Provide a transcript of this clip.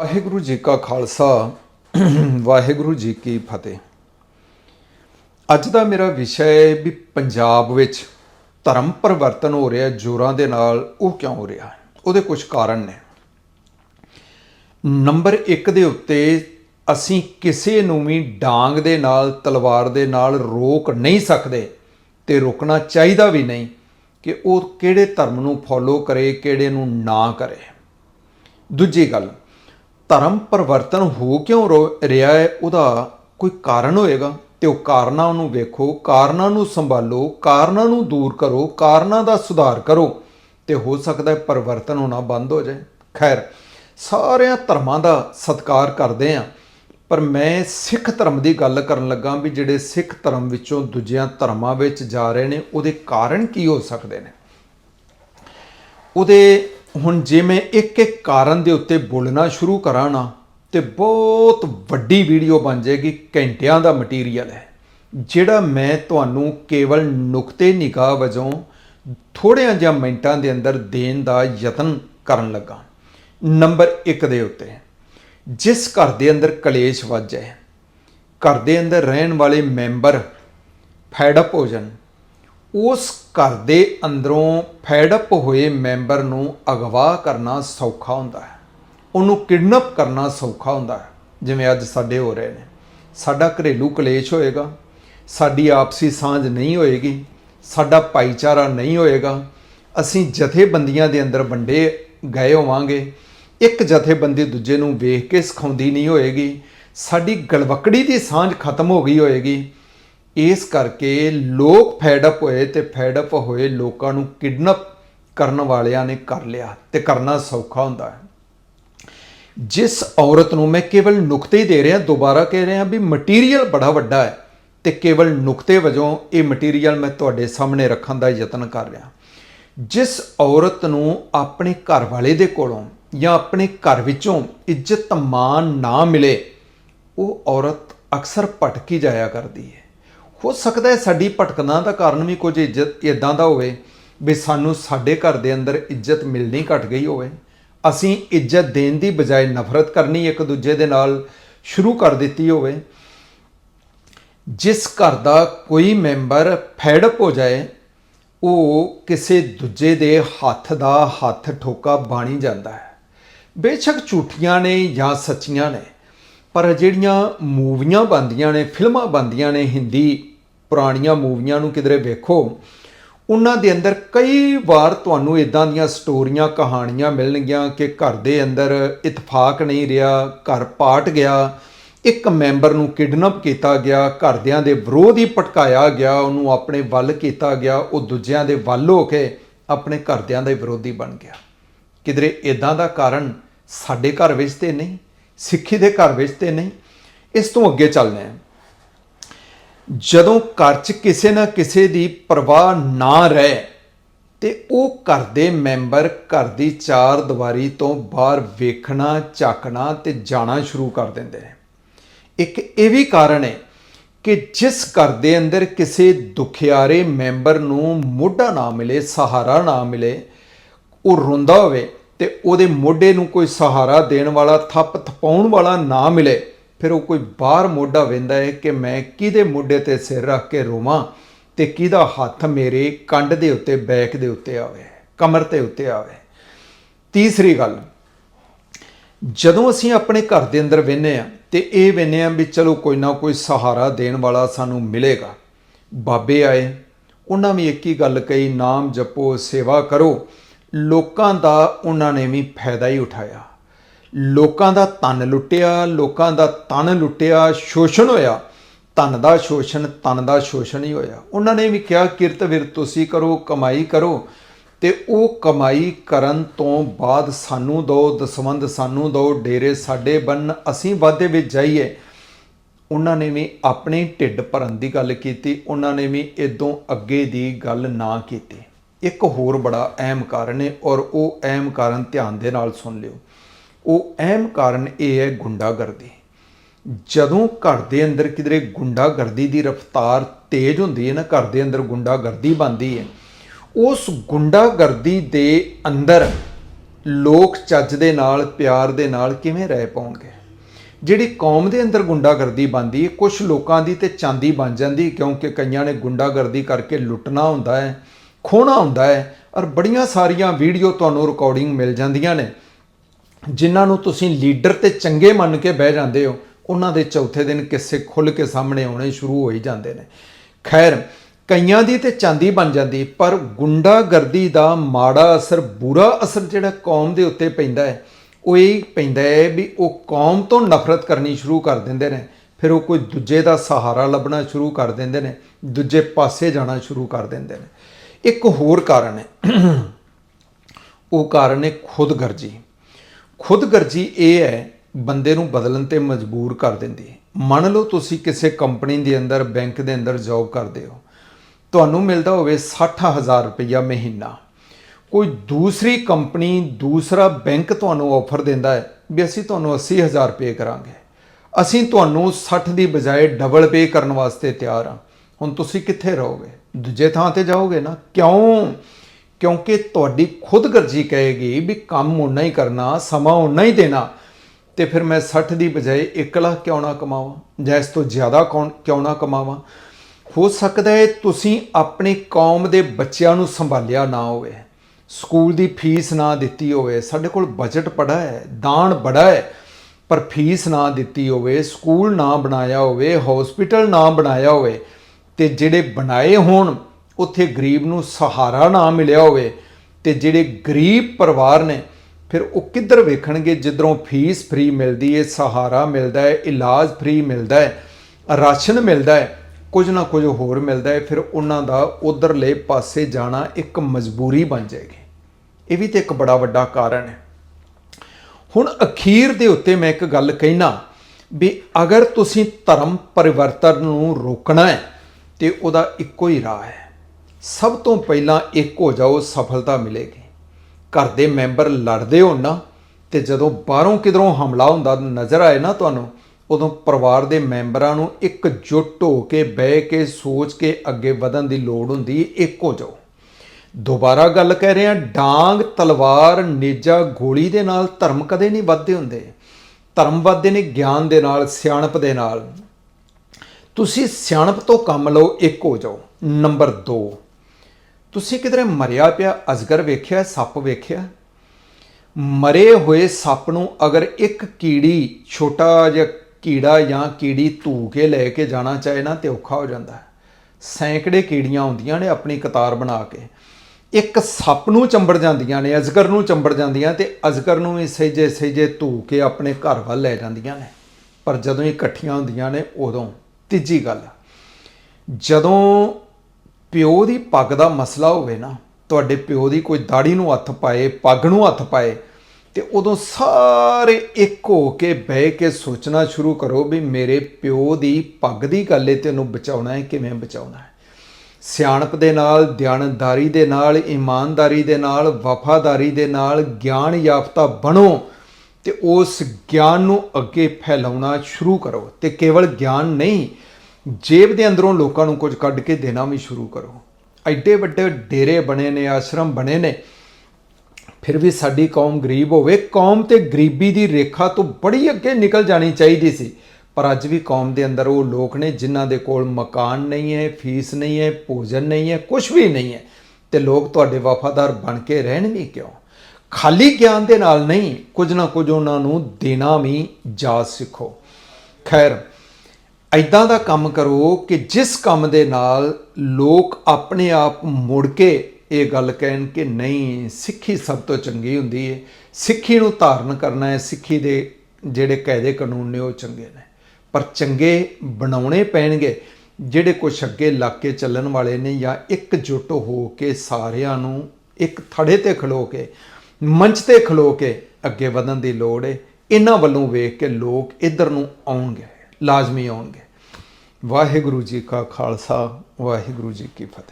ਵਾਹਿਗੁਰੂ ਜੀ ਕਾ ਖਾਲਸਾ, ਵਾਹਿਗੁਰੂ ਜੀ ਕੀ ਫਤਿਹ। ਅੱਜ ਦਾ ਮੇਰਾ ਵਿਸ਼ਾ ਹੈ ਵੀ ਪੰਜਾਬ ਵਿੱਚ ਧਰਮ ਪਰਿਵਰਤਨ ਹੋ ਰਿਹਾ, ਜੋਰਾਂ ਦੇ ਨਾਲ ਉਹ ਕਿਉਂ ਹੋ ਰਿਹਾ? ਉਹਦੇ ਕੁਝ ਕਾਰਨ ਨੇ। ਨੰਬਰ 1 ਦੇ ਉੱਤੇ ਅਸੀਂ ਕਿਸੇ ਨੂੰ ਵੀ ਡਾਂਗ ਦੇ ਨਾਲ, ਤਲਵਾਰ ਦੇ ਨਾਲ ਰੋਕ ਨਹੀਂ ਸਕਦੇ ਤੇ ਰੋਕਣਾ ਚਾਹੀਦਾ ਵੀ ਨਹੀਂ ਕਿ ਉਹ ਕਿਹੜੇ ਧਰਮ ਨੂੰ ਫੋਲੋ ਕਰੇ, ਕਿਹੜੇ ਨੂੰ ਨਾ ਕਰੇ। ਦੂਜੀ ਗੱਲ ਧਰਮ ਪਰਿਵਰਤਨ ਹੋ ਕਿਉਂ ਰੋ- ਰਿਹਾ ਹੈ? ਉਹਦਾ ਕੋਈ ਕਾਰਨ ਹੋਏਗਾ? ਤੇ ਉਹ ਕਾਰਨਾਂ ਨੂੰ ਵੇਖੋ, ਕਾਰਨਾਂ ਨੂੰ ਸੰਭਾਲੋ, ਕਾਰਨਾਂ ਨੂੰ ਦੂਰ ਕਰੋ, ਕਾਰਨਾਂ ਦਾ ਸੁਧਾਰ ਕਰੋ। ਤੇ ਹੋ ਸਕਦਾ ਹੈ ਪਰਿਵਰਤਨ ਹੋਣਾ ਬੰਦ ਹੋ ਜਾਏ। ਖੈਰ, ਸਾਰਿਆਂ ਧਰਮਾਂ ਦਾ ਸਤਿਕਾਰ ਕਰਦੇ ਆ ਪਰ ਮੈਂ ਸਿੱਖ ਧਰਮ ਦੀ ਗੱਲ ਕਰਨ ਲੱਗਾ ਵੀ ਜਿਹੜੇ ਸਿੱਖ ਧਰਮ ਵਿੱਚੋਂ ਦੂਜਿਆਂ ਧਰਮਾਂ ਵਿੱਚ ਜਾ ਰਹੇ ਨੇ, ਉਹਦੇ ਕਾਰਨ ਕੀ ਹੋ ਸਕਦੇ ਨੇ? ਉਹਦੇ ਹੁਣ ਜੇ ਮੈਂ ਇੱਕ ਇੱਕ ਕਾਰਨ ਦੇ ਉੱਤੇ ਬੋਲਣਾ ਸ਼ੁਰੂ ਕਰਾਂ ਨਾ, ਤੇ ਬਹੁਤ ਵੱਡੀ ਵੀਡੀਓ ਬਣ ਜਾਏਗੀ ਘੰਟਿਆਂ ਦਾ ਮਟੀਰੀਅਲ ਹੈ, ਜਿਹੜਾ ਮੈਂ ਤੁਹਾਨੂੰ ਕੇਵਲ ਨੁਕਤੇ ਨਿਗਾਹ ਵਜੋਂ ਥੋੜ੍ਹਿਆਂ ਜਿਹਾ ਮਿੰਟਾਂ ਦੇ ਅੰਦਰ ਦੇਣ ਦਾ ਯਤਨ ਕਰਨ ਲੱਗਾ। ਨੰਬਰ 1 ਦੇ ਉੱਤੇ, ਜਿਸ ਘਰ ਦੇ ਅੰਦਰ ਕਲੇਸ਼ ਵੱਜ ਹੈ ਘਰ ਦੇ ਅੰਦਰ ਰਹਿਣ ਵਾਲੇ ਮੈਂਬਰ, ਫੈਡਅਪ ਹੋ ਜਾਣ ਉਸ ਘਰ ਦੇ ਅੰਦਰੋਂ ਫੈਡਅਪ ਹੋਏ ਮੈਂਬਰ ਨੂੰ ਅਗਵਾ ਕਰਨਾ ਸੌਖਾ ਹੁੰਦਾ ਹੈ। ਉਹਨੂੰ ਕਿਡਨੈਪ ਕਰਨਾ ਸੌਖਾ ਹੁੰਦਾ ਹੈ। ਜਿਵੇਂ ਅੱਜ ਸਾਡੇ ਹੋ ਰਹੇ ਨੇ। ਸਾਡਾ ਘਰੇਲੂ ਕਲੇਸ਼ ਹੋਏਗਾ। ਸਾਡੀ ਆਪਸੀ ਸਾਂਝ ਨਹੀਂ ਹੋਏਗੀ। ਸਾਡਾ ਭਾਈਚਾਰਾ ਨਹੀਂ ਹੋਏਗਾ। ਅਸੀਂ ਜਥੇਬੰਦੀਆਂ ਦੇ ਅੰਦਰ ਵੰਡੇ ਗਏ ਹੋਵਾਂਗੇ। ਇੱਕ ਜਥੇਬੰਦੀ ਦੂਜੇ ਨੂੰ ਵੇਖ ਕੇ ਸਿਖਾਉਂਦੀ ਨਹੀਂ ਹੋਏਗੀ। ਸਾਡੀ ਗਲਵਕੜੀ ਦੀ ਸਾਂਝ ਖਤਮ ਹੋ ਗਈ ਹੋਏਗੀ। ਇਸ ਕਰਕੇ ਲੋਕ ਫੈਡਅਪ ਹੋਏ ਤੇ ਫੈਡਅਪ ਹੋਏ ਲੋਕਾਂ ਨੂੰ ਕਿਡਨੈਪ ਕਰਨ ਵਾਲਿਆਂ ਨੇ ਕਰ ਲਿਆ ਤੇ ਕਰਨਾ ਸੌਖਾ ਹੁੰਦਾ ਹੈ। ਜਿਸ ਔਰਤ ਨੂੰ ਮੈਂ ਕੇਵਲ ਨੁਕਤੇ ਹੀ ਦੇ ਰਿਹਾ, ਦੁਬਾਰਾ ਕਹਿ ਰਿਹਾ ਵੀ ਮਟੀਰੀਅਲ ਬੜਾ ਵੱਡਾ ਹੈ ਤੇ ਕੇਵਲ ਨੁਕਤੇ ਵਜੋਂ ਇਹ ਮਟੀਰੀਅਲ ਮੈਂ ਤੁਹਾਡੇ ਸਾਹਮਣੇ ਰੱਖਣ ਦਾ ਯਤਨ ਕਰ ਰਿਹਾ। ਜਿਸ ਔਰਤ ਨੂੰ ਆਪਣੇ ਘਰ ਵਾਲੇ ਦੇ ਕੋਲੋਂ ਜਾਂ ਆਪਣੇ ਘਰ ਵਿੱਚੋਂ ਇੱਜ਼ਤ ਮਾਣ ਨਾ ਮਿਲੇ, ਉਹ ਔਰਤ ਅਕਸਰ ਭਟਕੀ ਜਾਇਆ ਕਰਦੀ ਹੈ। ਹੋ ਸਕਦਾ ਹੈ ਸਾਡੀ ਭਟਕਣਾ ਦਾ ਕਾਰਨ ਵੀ ਕੁਝ ਇੱਜ਼ਤ ਇਦਾਂ ਦਾ ਹੋਵੇ ਵੀ ਸਾਨੂੰ ਸਾਡੇ ਘਰ ਦੇ ਅੰਦਰ ਇੱਜ਼ਤ ਮਿਲਣੀ ਘਟ ਗਈ ਹੋਵੇ। ਅਸੀਂ ਇੱਜ਼ਤ ਦੇਣ ਦੀ ਬਜਾਏ ਨਫ਼ਰਤ ਕਰਨੀ ਇੱਕ ਦੂਜੇ ਦੇ ਨਾਲ ਸ਼ੁਰੂ ਕਰ ਦਿੱਤੀ ਹੋਵੇ। ਜਿਸ ਘਰ ਦਾ ਕੋਈ ਮੈਂਬਰ ਫੈਡਅਪ ਹੋ ਜਾਏ, ਉਹ ਕਿਸੇ ਦੂਜੇ ਦੇ ਹੱਥ ਦਾ ਹੱਥ ਠੋਕਾ ਬਾਣੀ ਜਾਂਦਾ ਹੈ। ਬੇਸ਼ੱਕ ਝੂਠੀਆਂ ਨੇ ਜਾਂ ਸੱਚੀਆਂ ਨੇ, ਪਰ ਜਿਹੜੀਆਂ ਮੂਵੀਆਂ ਬਣਦੀਆਂ ਨੇ, ਫਿਲਮਾਂ ਬਣਦੀਆਂ ਨੇ ਹਿੰਦੀ ਪੁਰਾਣੀਆਂ ਮੂਵੀਆਂ ਨੂੰ ਕਿਧਰੇ ਵੇਖੋ, ਉਹਨਾਂ ਦੇ ਅੰਦਰ ਕਈ ਵਾਰ ਤੁਹਾਨੂੰ ਇਦਾਂ ਦੀਆਂ ਸਟੋਰੀਆਂ, ਕਹਾਣੀਆਂ ਮਿਲਣਗੀਆਂ ਕਿ ਘਰ ਦੇ ਅੰਦਰ ਇਤਫਾਕ ਨਹੀਂ ਰਿਹਾ, ਘਰ ਪਾਟ ਗਿਆ, ਇੱਕ ਮੈਂਬਰ ਨੂੰ ਕਿਡਨੈਪ ਕੀਤਾ ਗਿਆ, ਘਰਦਿਆਂ ਦੇ ਵਿਰੋਧ ਹੀ ਭਟਕਾਇਆ ਗਿਆ, ਉਹਨੂੰ ਆਪਣੇ ਵੱਲ ਕੀਤਾ ਗਿਆ, ਉਹ ਦੂਜਿਆਂ ਦੇ ਵੱਲ ਹੋ ਕੇ ਆਪਣੇ ਘਰਦਿਆਂ ਦਾ ਵਿਰੋਧੀ ਬਣ ਗਿਆ। ਕਿਧਰੇ ਇਦਾਂ ਦਾ ਕਾਰਨ ਸਾਡੇ ਘਰ ਵਿੱਚ ਤੇ ਨਹੀਂ, ਸਿੱਖੀ ਦੇ ਘਰ ਵਿੱਚ ਤੇ ਨਹੀਂ, ਇਸ ਤੋਂ ਅੱਗੇ ਚੱਲਦੇ ਹਾਂ। ਜਦੋਂ ਘਰ 'ਚ ਕਿਸੇ ਨਾ ਕਿਸੇ ਦੀ ਪਰਵਾਹ ਨਾ ਰਹੇ, ਤੇ ਉਹ ਘਰ ਦੇ ਮੈਂਬਰ ਘਰ ਦੀ ਚਾਰ ਦੀਵਾਰੀ ਤੋਂ ਬਾਹਰ ਵੇਖਣਾ, ਝਾਕਣਾ ਤੇ ਜਾਣਾ ਸ਼ੁਰੂ ਕਰ ਦਿੰਦੇ ਨੇ। ਇੱਕ ਇਹ ਵੀ ਕਾਰਨ ਹੈ ਕਿ ਜਿਸ ਘਰ ਦੇ ਅੰਦਰ ਕਿਸੇ ਦੁਖਿਆਰੇ ਮੈਂਬਰ ਨੂੰ ਮੋਢਾ ਨਾ ਮਿਲੇ, ਸਹਾਰਾ ਨਾ ਮਿਲੇ, ਉਹ ਰੋਂਦਾ ਹੋਵੇ ਤੇ ਉਹਦੇ ਮੋਢੇ ਨੂੰ ਕੋਈ ਸਹਾਰਾ ਦੇਣ ਵਾਲਾ ਥੱਪ ਥਪਾਉਣ ਵਾਲਾ ਨਾ ਮਿਲੇ ਫਿਰ ਉਹ ਕੋਈ ਬਾਹਰ ਮੋਢਾ ਵੇਂਦਾ ਹੈ ਕਿ ਮੈਂ ਕਿਹਦੇ ਮੋਢੇ ਤੇ ਸਿਰ ਰੱਖ ਕੇ ਰੋਵਾਂ ਤੇ ਕਿਹਦਾ ਹੱਥ ਮੇਰੇ ਕੰਡ ਦੇ ਉੱਤੇ, ਬੈਕ ਦੇ ਉੱਤੇ ਆਵੇ, ਕਮਰ ਤੇ ਉੱਤੇ ਆਵੇ। ਤੀਸਰੀ ਗੱਲ, ਜਦੋਂ ਅਸੀਂ ਆਪਣੇ ਘਰ ਦੇ ਅੰਦਰ ਵਹਿੰਦੇ ਆ ਤੇ ਇਹ ਵਹਿੰਦੇ ਆ ਵੀ ਚਲੋ ਕੋਈ ਨਾ ਕੋਈ ਸਹਾਰਾ ਦੇਣ ਵਾਲਾ ਸਾਨੂੰ ਮਿਲੇਗਾ। ਬਾਬੇ ਆਏ, ਉਹਨਾਂ ਵੀ ਇੱਕ ਹੀ ਗੱਲ ਕਹੀ, ਨਾਮ ਜਪੋ, ਸੇਵਾ ਕਰੋ। ਲੋਕਾਂ ਦਾ ਉਹਨਾਂ ਨੇ ਵੀ ਫਾਇਦਾ ਹੀ ਉਠਾਇਆ। ਲੋਕਾਂ ਦਾ ਤਨ ਲੁੱਟਿਆ, ਲੋਕਾਂ ਦਾ ਤਨ ਲੁੱਟਿਆ, ਸ਼ੋਸ਼ਣ ਹੋਇਆ। ਤਨ ਦਾ ਸ਼ੋਸ਼ਣ ਤਨ ਦਾ ਸ਼ੋਸ਼ਣ ਹੀ ਹੋਇਆ। ਉਹਨਾਂ ਨੇ ਵੀ ਕਿਹਾ, ਕਿਰਤ ਵਿਰ ਤੁਸੀਂ ਕਰੋ, ਕਮਾਈ ਕਰੋ। ਤੇ ਉਹ ਕਮਾਈ ਕਰਨ ਤੋਂ ਬਾਅਦ ਸਾਨੂੰ ਦੋ ਦਸਵੰਦ ਸਾਨੂੰ ਦੋ ਡੇਰੇ ਸਾਡੇ ਬੰਨ ਅਸੀਂ ਵਾਧੇ ਵਿੱਚ ਜਾਈਏ। ਉਹਨਾਂ ਨੇ ਵੀ ਆਪਣੇ ਢਿੱਡ ਭਰਨ ਦੀ ਗੱਲ ਕੀਤੀ। ਉਹਨਾਂ ਨੇ ਵੀ ਇਦੋਂ ਅੱਗੇ ਦੀ ਗੱਲ ਨਾ ਕੀਤੀ। ਇੱਕ ਹੋਰ ਬੜਾ ਅਹਿਮ ਕਾਰਨ ਹੈ ਔਰ ਉਹ ਅਹਿਮ ਕਾਰਨ ਧਿਆਨ ਦੇ ਨਾਲ ਸੁਣ ਲਿਓ। ਉਹ ਅਹਿਮ ਕਾਰਨ ਇਹ ਹੈ ਗੁੰਡਾਗਰਦੀ। ਜਦੋਂ ਘਰ ਦੇ ਅੰਦਰ ਕਿਧਰੇ ਗੁੰਡਾਗਰਦੀ ਦੀ ਰਫ਼ਤਾਰ ਤੇਜ਼ ਹੁੰਦੀ ਹੈ ਨਾ, ਘਰ ਦੇ ਅੰਦਰ ਗੁੰਡਾਗਰਦੀ ਬਣਦੀ ਹੈ, ਉਸ ਗੁੰਡਾਗਰਦੀ ਦੇ ਅੰਦਰ ਲੋਕ ਚੱਜ ਦੇ ਨਾਲ, ਪਿਆਰ ਦੇ ਨਾਲ ਕਿਵੇਂ ਰਹਿ ਪਾਉਣਗੇ? ਜਿਹੜੀ ਕੌਮ ਦੇ ਅੰਦਰ ਗੁੰਡਾਗਰਦੀ ਬਣਦੀ ਹੈ ਕੁਝ ਲੋਕਾਂ ਦੀ ਤੇ ਚਾਂਦੀ ਬਣ ਜਾਂਦੀ ਕਿਉਂਕਿ ਕਈਆਂ ਨੇ ਗੁੰਡਾਗਰਦੀ ਕਰਕੇ ਲੁੱਟਣਾ ਹੁੰਦਾ ਹੈ, ਖੋਣਾ ਹੁੰਦਾ ਹੈ, ਔਰ ਬੜੀਆਂ ਸਾਰੀਆਂ ਵੀਡੀਓ ਤੁਹਾਨੂੰ ਰਿਕਾਰਡਿੰਗ ਮਿਲ ਜਾਂਦੀਆਂ ਨੇ। ਜਿਨ੍ਹਾਂ ਨੂੰ ਤੁਸੀਂ ਲੀਡਰ ਤੇ ਚੰਗੇ ਮੰਨ ਕੇ ਬਹਿ ਜਾਂਦੇ ਹੋ, ਉਹਨਾਂ ਦੇ ਚੌਥੇ ਦਿਨ ਕਿਸੇ ਖੁੱਲ ਕੇ ਸਾਹਮਣੇ ਆਉਣੇ ਸ਼ੁਰੂ ਹੋ ਹੀ ਜਾਂਦੇ ਨੇ। ਖੈਰ, ਕਈਆਂ ਦੀ ਤੇ ਚਾਂਦੀ ਬਣ ਜਾਂਦੀ, ਪਰ ਗੁੰਡਾਗਰਦੀ ਦਾ ਮਾੜਾ ਅਸਰ, ਬੁਰਾ ਅਸਰ ਜਿਹੜਾ ਕੌਮ ਦੇ ਉੱਤੇ ਪੈਂਦਾ ਹੈ, ਉਹ ਇਹ ਪੈਂਦਾ ਹੈ ਵੀ ਉਹ ਕੌਮ ਤੋਂ ਨਫ਼ਰਤ ਕਰਨੀ ਸ਼ੁਰੂ ਕਰ ਦਿੰਦੇ ਨੇ, ਫਿਰ ਉਹ ਕੋਈ ਦੂਜੇ ਦਾ ਸਹਾਰਾ ਲੱਭਣਾ ਸ਼ੁਰੂ ਕਰ ਦਿੰਦੇ ਨੇ, ਦੂਜੇ ਪਾਸੇ ਜਾਣਾ ਸ਼ੁਰੂ ਕਰ ਦਿੰਦੇ ਨੇ। ਇੱਕ ਹੋਰ ਕਾਰਨ ਹੈ। ਉਹ ਕਾਰਨ ਹੈ ਖੁਦਗਰਜੀ। ਖੁਦਗਰਜੀ ਇਹ ਹੈ, ਬੰਦੇ ਨੂੰ ਬਦਲਣ ਤੇ ਮਜਬੂਰ ਕਰ ਦਿੰਦੀ ਹੈ। ਮੰਨ ਲਓ ਤੁਸੀਂ ਕਿਸੇ ਕੰਪਨੀ ਦੇ ਅੰਦਰ, ਬੈਂਕ ਦੇ ਅੰਦਰ ਜੌਬ ਕਰਦੇ ਹੋ। ਤੁਹਾਨੂੰ ਮਿਲਦਾ ਹੋਵੇ 60000 ਰੁਪਇਆ ਮਹੀਨਾ। ਕੋਈ ਦੂਸਰੀ ਕੰਪਨੀ ਦੂਸਰਾ ਬੈਂਕ ਤੁਹਾਨੂੰ ਆਫਰ ਦਿੰਦਾ ਹੈ ਵੀ ਅਸੀਂ ਤੁਹਾਨੂੰ 80000 ਰੁਪਏ ਕਰਾਂਗੇ। ਅਸੀਂ ਤੁਹਾਨੂੰ 60 ਦੀ ਬਜਾਏ ਡਬਲ ਪੇ ਕਰਨ ਵਾਸਤੇ ਤਿਆਰ ਹਾਂ। ਹੁਣ ਤੁਸੀਂ ਕਿੱਥੇ ਰਹੋਗੇ? ਦੂਜੇ ਥਾਂ ਤੇ ਜਾਓਗੇ ਨਾ? ਕਿਉਂ? ਕਿਉਂਕਿ ਤੁਹਾਡੀ ਖੁਦਗਰਜੀ ਕਹੇਗੀ ਵੀ ਕੰਮ ਉਨਾ ਹੀ ਕਰਨਾ, ਸਮਾਂ ਉਨਾ ਹੀ ਦੇਣਾ, ਤੇ ਫਿਰ ਮੈਂ 60 ਦੀ ਬਜਾਏ 1 ਲੱਖ ਕਿਉਂ ਨਾ ਕਮਾਵਾਂ? ਜਾਂ ਇਸ ਤੋਂ ਜ਼ਿਆਦਾ ਕੌਣ- ਕਿਉਂ ਨਾ ਕਮਾਵਾਂ? ਹੋ ਸਕਦਾ ਹੈ ਤੁਸੀਂ ਆਪਣੀ ਕੌਮ ਦੇ ਬੱਚਿਆਂ ਨੂੰ ਸੰਭਾਲਿਆ ਨਾ ਹੋਵੇ, ਸਕੂਲ ਦੀ ਫੀਸ ਨਾ ਦਿੱਤੀ ਹੋਵੇ, ਸਾਡੇ ਕੋਲ ਬਜਟ ਬੜਾ ਹੈ, ਦਾਨ ਬੜਾ ਹੈ, ਪਰ ਫੀਸ ਨਾ ਦਿੱਤੀ ਹੋਵੇ, ਸਕੂਲ ਨਾ ਬਣਾਇਆ ਹੋਵੇ, ਹਸਪੀਟਲ ਨਾ ਬਣਾਇਆ ਹੋਵੇ, ਤੇ ਜਿਹੜੇ ਬਣਾਏ ਹੋਣ ਉੱਥੇ ਗਰੀਬ ਨੂੰ ਸਹਾਰਾ ਨਾ ਮਿਲਿਆ ਹੋਵੇ ਤੇ ਜਿਹੜੇ ਗਰੀਬ ਪਰਿਵਾਰ ਨੇ, ਫਿਰ ਉਹ ਕਿੱਧਰ ਵੇਖਣਗੇ? ਜਿੱਧਰੋਂ ਫੀਸ ਫ੍ਰੀ ਮਿਲਦੀ ਹੈ ਸਹਾਰਾ ਮਿਲਦਾ ਹੈ ਇਲਾਜ ਫ੍ਰੀ ਮਿਲਦਾ ਹੈ ਰਾਸ਼ਨ ਮਿਲਦਾ ਹੈ ਕੁਝ ਨਾ ਕੁਝ ਹੋਰ ਮਿਲਦਾ ਹੈ ਫਿਰ ਉਹਨਾਂ ਦਾ ਉਧਰਲੇ ਪਾਸੇ ਜਾਣਾ ਇੱਕ ਮਜਬੂਰੀ ਬਣ ਜਾਏਗੀ। ਇਹ ਵੀ ਤੇ ਇੱਕ ਬੜਾ ਵੱਡਾ ਕਾਰਨ ਹੈ। ਹੁਣ ਅਖੀਰ ਦੇ ਉੱਤੇ ਮੈਂ ਇੱਕ ਗੱਲ ਕਹਿਣਾ ਵੀ ਅਗਰ ਤੁਸੀਂ ਧਰਮ ਪਰਿਵਰਤਨ ਨੂੰ ਰੋਕਣਾ ਹੈ ਤੇ ਉਹਦਾ ਇੱਕੋ ਹੀ ਰਾਹ ਹੈ। ਸਭ ਤੋਂ ਪਹਿਲਾਂ ਇੱਕ ਹੋ ਜਾਓ ਸਫਲਤਾ ਮਿਲੇਗੀ। ਘਰ ਦੇ ਮੈਂਬਰ ਲੜਦੇ ਹੋਣ ਨਾ, ਤੇ ਜਦੋਂ ਬਾਹਰੋਂ ਕਿਧਰੋਂ ਹਮਲਾ ਹੁੰਦਾ ਨਜ਼ਰ ਆਏ ਨਾ ਤੁਹਾਨੂੰ, ਉਦੋਂ ਪਰਿਵਾਰ ਦੇ ਮੈਂਬਰਾਂ ਨੂੰ ਇੱਕ ਜੁੱਟ ਹੋ ਕੇ ਬਹਿ ਕੇ, ਸੋਚ ਕੇ ਅੱਗੇ ਵਧਣ ਦੀ ਲੋੜ ਹੁੰਦੀ ਇੱਕ ਹੋ ਜਾਓ। ਦੁਬਾਰਾ ਗੱਲ ਕਹਿ ਰਹੇ ਹਾਂ, ਡਾਂਗ, ਤਲਵਾਰ, ਨੇਜਾ, ਗੋਲੀ ਦੇ ਨਾਲ ਧਰਮ ਕਦੇ ਨਹੀਂ ਵੱਧਦੇ ਹੁੰਦੇ। ਧਰਮ ਵੱਧਦੇ ਨੇ ਗਿਆਨ ਦੇ ਨਾਲ, ਸਿਆਣਪ ਦੇ ਨਾਲ। ਤੁਸੀਂ ਸਿਆਣਪ ਤੋਂ ਕੰਮ ਲਓ, ਇੱਕ ਹੋ ਜਾਓ। ਨੰਬਰ 2 ਤੁਸੀਂ ਕਿਧਰੇ ਮਰਿਆ ਪਿਆ, ਅਜਗਰ ਵੇਖਿਆ, ਸੱਪ ਵੇਖਿਆ? ਮਰੇ ਹੋਏ ਸੱਪ ਨੂੰ ਅਗਰ ਇੱਕ ਕੀੜੀ, ਛੋਟਾ ਜਿਹਾ ਕੀੜਾ ਜਾਂ ਕੀੜੀ ਧੂ ਕੇ ਲੈ ਕੇ ਜਾਣਾ ਚਾਹੇ ਨਾ, ਤੇ ਔਖਾ ਹੋ ਜਾਂਦਾ ਹੈ। ਸੈਂਕੜੇ ਕੀੜੀਆਂ ਹੁੰਦੀਆਂ ਨੇ ਆਪਣੀ ਕਤਾਰ ਬਣਾ ਕੇ। ਇੱਕ ਸੱਪ ਨੂੰ ਚੰਬੜ ਜਾਂਦੀਆਂ ਨੇ, ਅਜਗਰ ਨੂੰ ਚੰਬੜ ਜਾਂਦੀਆਂ ਤੇ ਅਜਗਰ ਨੂੰ ਵੀ ਸਹਿਜੇ ਸਹਿਜੇ ਧੂ ਕੇ ਆਪਣੇ ਘਰ ਵੱਲ ਲੈ ਜਾਂਦੀਆਂ ਨੇ। ਪਰ ਜਦੋਂ ਇਹ ਇਕੱਠੀਆਂ ਹੁੰਦੀਆਂ ਨੇ, ਉਦੋਂ ਤੀਜੀ ਗੱਲ, ਜਦੋਂ ਪਿਓ ਦੀ ਪੱਗ ਦਾ ਮਸਲਾ ਹੋਵੇ ਨਾ, ਤੁਹਾਡੇ ਪਿਓ ਦੀ ਕੋਈ ਦਾੜੀ ਨੂੰ ਹੱਥ ਪਾਏ, ਪੱਗ ਨੂੰ ਹੱਥ ਪਾਏ, ਤੇ ਉਦੋਂ ਸਾਰੇ ਇੱਕ ਹੋ ਕੇ ਬਹਿ ਕੇ ਸੋਚਣਾ ਸ਼ੁਰੂ ਕਰੋ ਵੀ ਮੇਰੇ ਪਿਓ ਦੀ ਪੱਗ ਦੀ ਗੱਲ ਏ ਤੈਨੂੰ ਬਚਾਉਣਾ ਹੈ, ਕਿਵੇਂ ਬਚਾਉਣਾ ਹੈ? ਸਿਆਣਪ ਦੇ ਨਾਲ ਦਿਆਨਤਦਾਰੀ ਦੇ ਨਾਲ, ਇਮਾਨਦਾਰੀ ਦੇ ਨਾਲ, ਵਫਾਦਾਰੀ ਦੇ ਨਾਲ ਗਿਆਨ ਯਾਫਤਾ ਬਣੋ ਤੇ ਉਸ ਗਿਆਨ ਨੂੰ ਅੱਗੇ ਫੈਲਾਉਣਾ ਸ਼ੁਰੂ ਕਰੋ। ਤੇ ਕੇਵਲ ਗਿਆਨ ਨਹੀਂ ਜੇਬ ਦੇ ਅੰਦਰੋਂ ਲੋਕਾਂ ਨੂੰ ਕੁਝ ਕੱਢ ਕੇ ਦੇਣਾ ਵੀ ਸ਼ੁਰੂ ਕਰੋ। ਐਡੇ ਵੱਡੇ ਡੇਰੇ ਬਣੇ ਨੇ, ਆਸ਼ਰਮ ਬਣੇ ਨੇ। ਫਿਰ ਵੀ ਸਾਡੀ ਕੌਮ ਗਰੀਬ ਹੋਵੇ, ਕੌਮ ਤੇ ਗਰੀਬੀ ਦੀ ਰੇਖਾ ਤੋਂ ਬੜੀ ਅੱਗੇ ਨਿਕਲ ਜਾਣੀ ਚਾਹੀਦੀ ਸੀ। ਪਰ ਅੱਜ ਵੀ ਕੌਮ ਦੇ ਅੰਦਰ ਉਹ ਲੋਕ ਨੇ ਜਿਨ੍ਹਾਂ ਦੇ ਕੋਲ ਮਕਾਨ ਨਹੀਂ ਹੈ, ਫੀਸ ਨਹੀਂ ਹੈ, ਭੋਜਨ ਨਹੀਂ ਹੈ ਕੁਝ ਵੀ ਨਹੀਂ ਹੈ। ਤੇ ਲੋਕ ਤੁਹਾਡੇ ਵਫਾਦਾਰ ਬਣ ਕੇ ਰਹਿਣਗੇ ਕਿਉਂ? ਖਾਲੀ ਗਿਆਨ ਦੇ ਨਾਲ ਨਹੀਂ, ਕੁਝ ਨਾ ਕੁਝ ਉਹਨਾਂ ਨੂੰ ਦੇਣਾ ਵੀ ਜਾ ਸਿੱਖੋ। ਖੈਰ ਐਦਾਂ ਦਾ ਕੰਮ ਕਰੋ ਕਿ ਜਿਸ ਕੰਮ ਦੇ ਨਾਲ ਲੋਕ ਆਪਣੇ ਆਪ ਮੁੜ ਕੇ ਇਹ ਗੱਲ ਕਹਿਣ ਕਿ ਨਹੀਂ, ਸਿੱਖੀ ਸਭ ਤੋਂ ਚੰਗੀ ਹੁੰਦੀ ਹੈ ਸਿੱਖੀ ਨੂੰ ਧਾਰਨ ਕਰਨਾ ਹੈ ਸਿੱਖੀ ਦੇ ਜਿਹੜੇ ਕਾਇਦੇ ਕਾਨੂੰਨ ਨੇ ਉਹ ਚੰਗੇ ਨੇ। ਪਰ ਚੰਗੇ ਬਣਾਉਣੇ ਪੈਣਗੇ, ਜਿਹੜੇ ਕੁਛ ਅੱਗੇ ਲੱਗ ਕੇ ਚੱਲਣ ਵਾਲੇ ਨੇ ਜਾਂ ਇੱਕ ਇਕਜੁੱਟ ਹੋ ਕੇ ਸਾਰਿਆਂ ਨੂੰ ਇੱਕ ਥੜੇ ਤੇ ਖਲੋ ਕੇ, ਮੰਚ ਤੇ ਖਲੋ ਕੇ ਅੱਗੇ ਵਧਣ ਦੀ ਲੋੜ ਹੈ ਇਹਨਾਂ ਵੱਲੋਂ ਵੇਖ ਕੇ ਲੋਕ ਇੱਧਰ ਨੂੰ ਆਉਣਗੇ। ਲਾਜ਼ਮੀ ਆਉਣਗੇ। ਵਾਹਿਗੁਰੂ ਜੀ ਕਾ ਖਾਲਸਾ ਵਾਹਿਗੁਰੂ ਜੀ ਕੀ ਫਤਿਹ।